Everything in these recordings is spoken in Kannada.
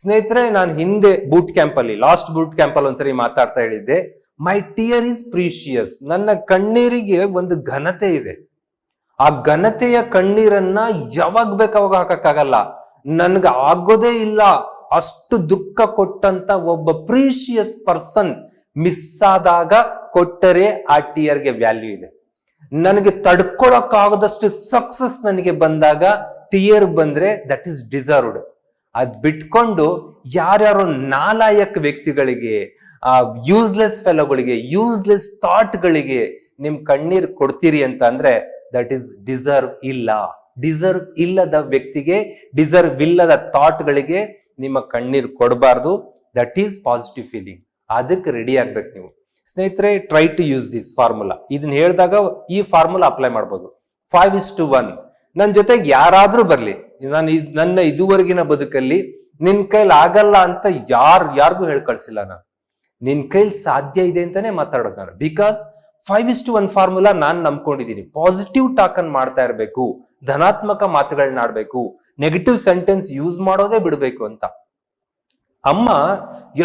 ಸ್ನೇಹಿತರೆ, ನಾನು ಹಿಂದೆ ಬೂಟ್ ಕ್ಯಾಂಪ್ ಅಲ್ಲಿ ಲಾಸ್ಟ್ ಬೂಟ್ ಕ್ಯಾಂಪ್ ಅಲ್ಲಿ ಒಂದ್ಸರಿ ಮಾತಾಡ್ತಾ ಹೇಳಿದ್ದೆ. ಮೈ ಟಿಯರ್ ಇಸ್ ಪ್ರೀಶಿಯಸ್ ನನ್ನ ಕಣ್ಣೀರಿಗೆ ಒಂದು ಘನತೆ ಇದೆ. ಆ ಘನತೆಯ ಕಣ್ಣೀರನ್ನ ಯಾವಾಗ ಬೇಕಾವಾಗ ಹಾಕಕ್ಕಾಗಲ್ಲ. ನನ್ಗೆ ಆಗೋದೇ ಇಲ್ಲ. ಅಷ್ಟು ದುಃಖ ಕೊಟ್ಟಂತ ಒಬ್ಬ ಪ್ರೀಶಿಯಸ್ ಪರ್ಸನ್ ಮಿಸ್ ಆದಾಗ ಕೊಟ್ಟರೆ ಆ ಟಿಯರ್ಗೆ ವ್ಯಾಲ್ಯೂ ಇದೆ. ನನಗೆ ತಡ್ಕೊಳಕ್ಕಾಗದಷ್ಟು ಸಕ್ಸಸ್ ನನಗೆ ಬಂದಾಗ ಟಿಯರ್ ಬಂದ್ರೆ ದಟ್ ಈಸ್ ಡಿಸರ್ವ್ಡ್ ಅದ್ ಬಿಟ್ಕೊಂಡು ಯಾರ್ಯಾರು ನಾಲಾಯಕ್ ವ್ಯಕ್ತಿಗಳಿಗೆ, ಆ ಯೂಸ್ಲೆಸ್ ಫೆಲೋಗಳಿಗೆ ಯೂಸ್ಲೆಸ್ ಥಾಟ್ಗಳಿಗೆ ನಿಮ್ ಕಣ್ಣೀರ್ ಕೊಡ್ತೀರಿ ಅಂತ ಅಂದ್ರೆ ದಟ್ ಈಸ್ ಡಿಸರ್ವ್ ಇಲ್ಲ. ಡಿಸರ್ವ್ ಇಲ್ಲದ ವ್ಯಕ್ತಿಗೆ ಡಿಸರ್ವ್ ಇಲ್ಲದ ಥಾಟ್ಗಳಿಗೆ ನಿಮ್ಮ ಕಣ್ಣೀರ್ ಕೊಡಬಾರ್ದು. ದಟ್ ಈಸ್ ಪಾಸಿಟಿವ್ ಫೀಲಿಂಗ್ ಅದಕ್ಕೆ ರೆಡಿ ಆಗ್ಬೇಕು ನೀವು. ಸ್ನೇಹಿತರೆ try to use this formula ಇದನ್ನ ಹೇಳಿದಾಗ ಈ ಫಾರ್ಮುಲಾ ಅಪ್ಲೈ ಮಾಡ್ಬೋದು. ಫೈವ್ ಇಸ್ ಟು ಒನ್ ನನ್ನ ಜೊತೆಗೆ ಯಾರಾದ್ರೂ ಬರ್ಲಿ. ನಾನು ನನ್ನ ಇದುವರೆಗಿನ ಬದುಕಲ್ಲಿ ನಿನ್ ಕೈಲಿ ಆಗಲ್ಲ ಅಂತ ಯಾರು, ಯಾರಿಗೂ ಹೇಳ್ಕಳ್ಸಿಲ್ಲ ನಾನು. ನಿನ್ ಕೈಲಿ ಸಾಧ್ಯ ಇದೆ ಅಂತಾನೆ ಮಾತಾಡೋದು ನಾನು. Because five is to one formula ನಾನು ನಂಬ್ಕೊಂಡಿದ್ದೀನಿ ಪಾಸಿಟಿವ್ ಟಾಕ್ ಅನ್ ಮಾಡ್ತಾ ಇರಬೇಕು. ಧನಾತ್ಮಕ ಮಾತುಗಳನ್ನ ಆಡ್ಬೇಕು. ನೆಗೆಟಿವ್ ಸೆಂಟೆನ್ಸ್ ಯೂಸ್ ಮಾಡೋದೇ ಬಿಡಬೇಕು ಅಂತ. ಅಮ್ಮ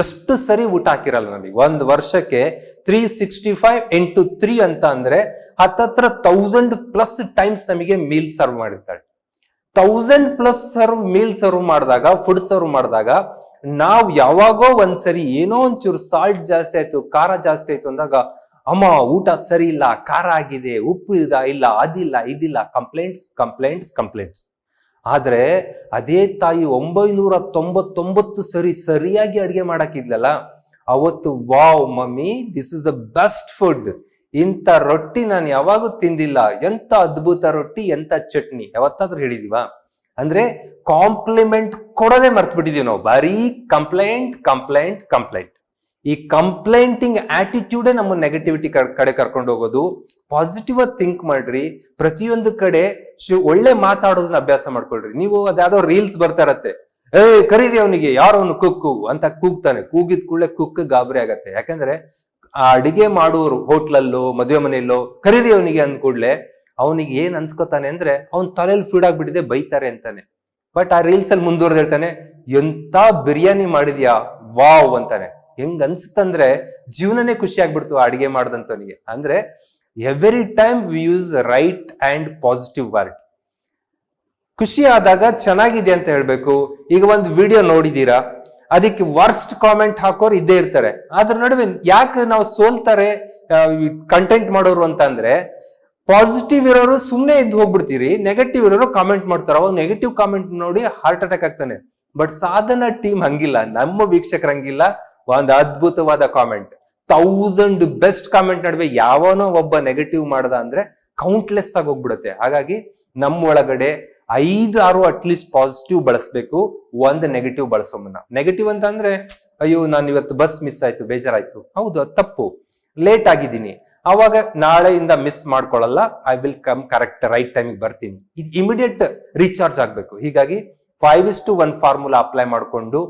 ಎಷ್ಟು ಸರಿ ಊಟ ಹಾಕಿರಲ್ಲ ನನಗೆ ಒಂದು ವರ್ಷಕ್ಕೆ three sixty five into three ಅಂತ ಅಂದ್ರೆ ಹತ್ತತ್ರ ತೌಸಂಡ್ ಪ್ಲಸ್ ಟೈಮ್ಸ್ ನಮಗೆ meal serve ಮಾಡಿರ್ತಾಳೆ. Thousand plus serve meal serve ಮಾಡಿದಾಗ ಫುಡ್ ಸರ್ವ್ ಮಾಡಿದಾಗ ನಾವು ಯಾವಾಗೋ ಒಂದ್ಸರಿ ಏನೋ ಒಂಚೂರು ಸಾಲ್ಟ್ ಜಾಸ್ತಿ ಆಯ್ತು, ಖಾರ ಜಾಸ್ತಿ ಆಯ್ತು ಅಂದಾಗ, ಅಮ್ಮ, ಊಟ ಸರಿ ಇಲ್ಲ, ಖಾರ ಆಗಿದೆ, ಉಪ್ಪು ಇದ, ಇಲ್ಲ, ಅದಿಲ್ಲ, ಇದಿಲ್ಲ ಕಂಪ್ಲೇಂಟ್ಸ್ ಕಂಪ್ಲೇಂಟ್ಸ್ ಕಂಪ್ಲೇಂಟ್ಸ್ ಆದ್ರೆ ಅದೇ ತಾಯಿ ಒಂಬೈನೂರ ತೊಂಬತ್ತೊಂಬತ್ತು ಸರಿ ಸರಿಯಾಗಿ ಅಡುಗೆ ಮಾಡಕ್ಕಿದ್ಲಲ್ಲ ಅವತ್ತು wow mummy this is the best food ಇಂಥ ರೊಟ್ಟಿ ನಾನು ಯಾವಾಗೂ ತಿಂದಿಲ್ಲ. ಎಂತ ಅದ್ಭುತ ರೊಟ್ಟಿ ಎಂತ ಚಟ್ನಿ. ಯಾವತ್ತಾದ್ರೂ ಹೇಳಿದೀವ? ಅಂದ್ರೆ ಕಾಂಪ್ಲಿಮೆಂಟ್ ಕೊಡೋದೇ ಮರ್ತು ಬಿಟ್ಟಿದೀವಿ ನಾವು. ಬರೀ ಕಂಪ್ಲೇಂಟ್ ಕಂಪ್ಲೇಂಟ್ ಕಂಪ್ಲೇಂಟ್ ಈ ಕಂಪ್ಲೇಂಟಿಂಗ್ ಆಟಿಟ್ಯೂಡೇ ನಮ್ಮ ನೆಗೆಟಿವಿಟಿ ಕಡೆ ಕರ್ಕೊಂಡು ಹೋಗೋದು. ಪಾಸಿಟಿವ್ ಆಗಿ ಥಿಂಕ್ ಮಾಡ್ರಿ. ಪ್ರತಿಯೊಂದು ಕಡೆ ಒಳ್ಳೆ ಮಾತಾಡೋದನ್ನ ಅಭ್ಯಾಸ ಮಾಡ್ಕೊಳ್ರಿ. ನೀವು ಅದ್ಯಾವ್ದೋ ರೀಲ್ಸ್ ಬರ್ತಾ ಇರತ್ತೆ. ಏ ಕರೀರಿ ಅವನಿಗೆ. ಯಾರವನು ಕುಕ್ಕು ಅಂತ ಕೂಗ್ತಾನೆ. ಕೂಗಿದ ಕೂಡಲೇ ಕುಕ್ ಗಾಬರಿ ಆಗತ್ತೆ. ಯಾಕಂದ್ರೆ ಆ ಅಡಿಗೆ ಮಾಡೋರು ಹೋಟ್ಲಲ್ಲೋ, ಮದುವೆ ಮನೆಯಲ್ಲೋ, ಕರೀರಿ ಅವನಿಗೆ ಅಂದ ಕೂಡಲೇ ಅವನಿಗೆ ಏನ್ ಅನ್ಸ್ಕೊತಾನೆ ಅಂದ್ರೆ ಅವ್ನ ತಲೆಯಲ್ಲಿ ಫೀಡ್ ಆಗ್ಬಿಟ್ಟಿದೆ, ಬೈತಾರೆ ಅಂತಾನೆ. ಬಟ್ ಆ ರೀಲ್ಸ್ ಅಲ್ಲಿ ಮುಂದುವರೆದ ಹೇಳ್ತಾನೆ ಎಂತ ಬಿರಿಯಾನಿ ಮಾಡಿದ್ಯಾ? ವಾವ್ ಅಂತಾನೆ. ಹೆಂಗ್ ಅನ್ಸುತ್ತಂದ್ರೆ ಜೀವನನೇ ಖುಷಿ ಆಗ್ಬಿಡ್ತು ಅಡಿಗೆ ಮಾಡ್ದಂತವನಿಗೆ ಅಂದ್ರೆ every time we use right and positive word ಖುಷಿ ಆದಾಗ ಚೆನ್ನಾಗಿದೆ ಅಂತ ಹೇಳ್ಬೇಕು. ಈಗ ಒಂದು ವಿಡಿಯೋ ನೋಡಿದೀರಾ? ಅದಕ್ಕೆ ವರ್ಸ್ಟ್ ಕಾಮೆಂಟ್ ಹಾಕೋರು ಇದ್ದೇ ಇರ್ತಾರೆ. ಅದ್ರ ನಡುವೆ ಯಾಕೆ ನಾವು ಸೋಲ್ತಾರೆ ಕಂಟೆಂಟ್ ಮಾಡೋರು ಅಂತ ಅಂದ್ರೆ ಪಾಸಿಟಿವ್ ಇರೋರು ಸುಮ್ಮನೆ ಇದ್ದು ಹೋಗ್ಬಿಡ್ತೀರಿ ನೆಗೆಟಿವ್ ಇರೋರು ಕಾಮೆಂಟ್ ಮಾಡ್ತಾರೆ. ಅವಾಗ ನೆಗೆಟಿವ್ ಕಾಮೆಂಟ್ ನೋಡಿ ಹಾರ್ಟ್ ಅಟ್ಯಾಕ್ ಆಗ್ತಾನೆ. ಬಟ್ ಸಾಧನ ಟೀಮ್ ಹಂಗಿಲ್ಲ. ನಮ್ಮ ವೀಕ್ಷಕರ ಹಂಗಿಲ್ಲ ಒಂದು ಅದ್ಭುತವಾದ ಕಾಮೆಂಟ್ ಥೌಸಂಡ್ ಬೆಸ್ಟ್ ಕಾಮೆಂಟ್ ನಡುವೆ ಯಾವನೋ ಒಬ್ಬ ನೆಗೆಟಿವ್ ಮಾಡ್ದ ಅಂದ್ರೆ ಕೌಂಟ್ಲೆಸ್ ಆಗಿ ಹೋಗ್ಬಿಡುತ್ತೆ ಹಾಗಾಗಿ ನಮ್ಮ ಒಳಗಡೆ ಐದು, ಆರು ಅಟ್ಲೀಸ್ಟ್ ಪಾಸಿಟಿವ್ ಬಳಸಬೇಕು, ಒಂದು ನೆಗೆಟಿವ್ ಬಳಸೋ ಮುನ್ನ. ನೆಗೆಟಿವ್ ಅಂತ ಅಂದ್ರೆ ಅಯ್ಯೋ, ನಾನು ಇವತ್ತು ಬಸ್ ಮಿಸ್ ಆಯ್ತು, ಬೇಜಾರಾಯ್ತು. ಹೌದು, ಅದು ತಪ್ಪು. ಲೇಟ್ ಆಗಿದ್ದೀನಿ. ಅವಾಗ ನಾಳೆಯಿಂದ miss ಮಾಡ್ಕೊಳ್ಳಲ್ಲ I will come correct right ಟೈಮಿಗೆ ಬರ್ತೀನಿ. ಇದು ಇಮಿಡಿಯೇಟ್ ರೀಚಾರ್ಜ್ ಆಗಬೇಕು. ಹೀಗಾಗಿ five is to one formula apply ಮಾಡಿಕೊಂಡು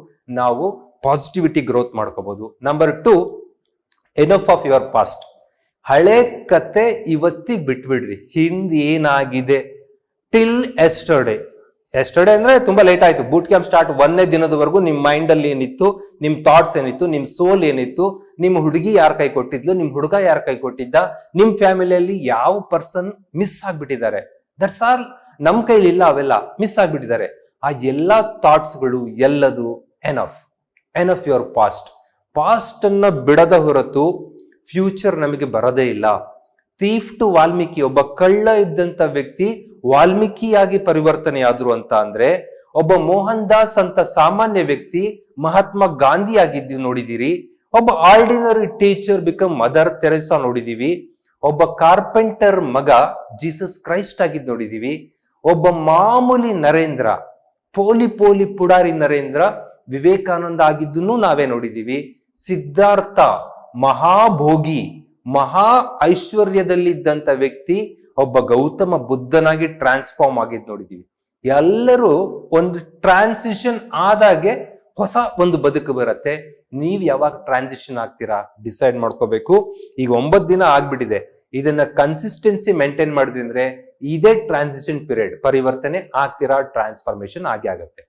ನಾವು ಪಾಸಿಟಿವಿಟಿ ಗ್ರೋತ್ ಮಾಡ್ಕೋಬಹುದು number two enough of your past ಹಳೆ ಕತೆ ಇವತ್ತಿಗೆ ಬಿಟ್ಬಿಡ್ರಿ. ಹಿಂದ್ ಏನಾಗಿದೆ? ಟಿಲ್ ಎಸ್ಟರ್ಡೇ ಎಸ್ಟರ್ಡೇ ಅಂದ್ರೆ ತುಂಬಾ ಲೇಟ್ ಆಯ್ತು. ಬೂಟ್ ಕ್ಯಾಂಪ್ ಸ್ಟಾರ್ಟ್ ಒಂದನೇ ದಿನದವರೆಗೂ ನಿಮ್ ಮೈಂಡ್ ಅಲ್ಲಿ ಏನಿತ್ತು? ನಿಮ್ ಥಾಟ್ಸ್ ಏನಿತ್ತು? ನಿಮ್ ಸೋಲ್ ಏನಿತ್ತು? ನಿಮ್ ಹುಡುಗಿ ಯಾರ ಕೈ ಕೊಟ್ಟಿದ್ಲು? ನಿಮ್ ಹುಡುಗ ಯಾರ ಕೈ ಕೊಟ್ಟಿದ್ದ? ನಿಮ್ ಫ್ಯಾಮಿಲಿಯಲ್ಲಿ ಯಾವ ಪರ್ಸನ್ ಮಿಸ್ ಆಗ್ಬಿಟ್ಟಿದ್ದಾರೆ? ದಟ್ಸ್ ಆಲ್ ನಮ್ ಕೈಲಿ ಇಲ್ಲ ಅವೆಲ್ಲ ಮಿಸ್ ಆಗ್ಬಿಟ್ಟಿದ್ದಾರೆ. ಆ ಎಲ್ಲಾ ಥಾಟ್ಸ್ಗಳು ಎಲ್ಲದು ಎನಫ್ ಎನಫ್ ಯುವರ್ ಪಾಸ್ಟ್ ಪಾಸ್ಟನ್ನು ಬಿಡದ ಹೊರತು ಫ್ಯೂಚರ್ ನಮಗೆ ಬರದೇ ಇಲ್ಲ. ಥೀಫ್ ಟು ವಾಲ್ಮೀಕಿ, ಒಬ್ಬ ಕಳ್ಳ ಇದ್ದಂತ ವ್ಯಕ್ತಿ ವಾಲ್ಮೀಕಿಯಾಗಿ ಪರಿವರ್ತನೆಯಾದ್ರು ಅಂತ ಅಂದ್ರೆ, ಒಬ್ಬ ಮೋಹನ್ ದಾಸ್ ಅಂತ ಸಾಮಾನ್ಯ ವ್ಯಕ್ತಿ ಮಹಾತ್ಮ ಗಾಂಧಿ ಆಗಿದ್ದು ನೋಡಿದಿರಿ. ಒಬ್ಬ ordinary teacher become mother Teresa ನೋಡಿದೀವಿ. ಒಬ್ಬ ಕಾರ್ಪೆಂಟರ್ ಮಗ ಜೀಸಸ್ ಕ್ರೈಸ್ಟ್ ಆಗಿದ್ದು ನೋಡಿದೀವಿ. ಒಬ್ಬ ಮಾಮೂಲಿ ನರೇಂದ್ರ, ಪೋಲಿ ಪೋಲಿ ಪುಡಾರಿ ನರೇಂದ್ರ ವಿವೇಕಾನಂದ ಆಗಿದ್ದನ್ನು ನಾವೇ ನೋಡಿದ್ದೀವಿ. ಸಿದ್ಧಾರ್ಥ ಮಹಾಭೋಗಿ, ಮಹಾ ಐಶ್ವರ್ಯದಲ್ಲಿದ್ದಂಥ ವ್ಯಕ್ತಿ, ಒಬ್ಬ ಗೌತಮ ಬುದ್ಧನಾಗಿ ಟ್ರಾನ್ಸ್ಫಾರ್ಮ್ ಆಗಿದ್ದು ನೋಡಿದ್ದೀವಿ. ಎಲ್ಲರೂ ಒಂದು ಟ್ರಾನ್ಸಿಷನ್ ಆದಾಗೆ ಹೊಸ ಒಂದು ಬದುಕು ಬರುತ್ತೆ. ನೀವು ಯಾವಾಗ ಟ್ರಾನ್ಸಿಷನ್ ಆಗ್ತೀರಾ? ಡಿಸೈಡ್ ಮಾಡ್ಕೋಬೇಕು. ಈಗ ಒಂಬತ್ತು ದಿನ ಆಗ್ಬಿಟ್ಟಿದೆ. ಇದನ್ನ ಕನ್ಸಿಸ್ಟೆನ್ಸಿ ಮೇಂಟೈನ್ ಮಾಡಿದ್ವಿ ಅಂದ್ರೆ ಇದೇ ಟ್ರಾನ್ಸಿಷನ್ ಪೀರಿಯಡ್ ಪರಿವರ್ತನೆ ಆಗ್ತೀರಾ ಟ್ರಾನ್ಸ್ಫಾರ್ಮೇಶನ್ ಆಗಿ ಆಗತ್ತೆ.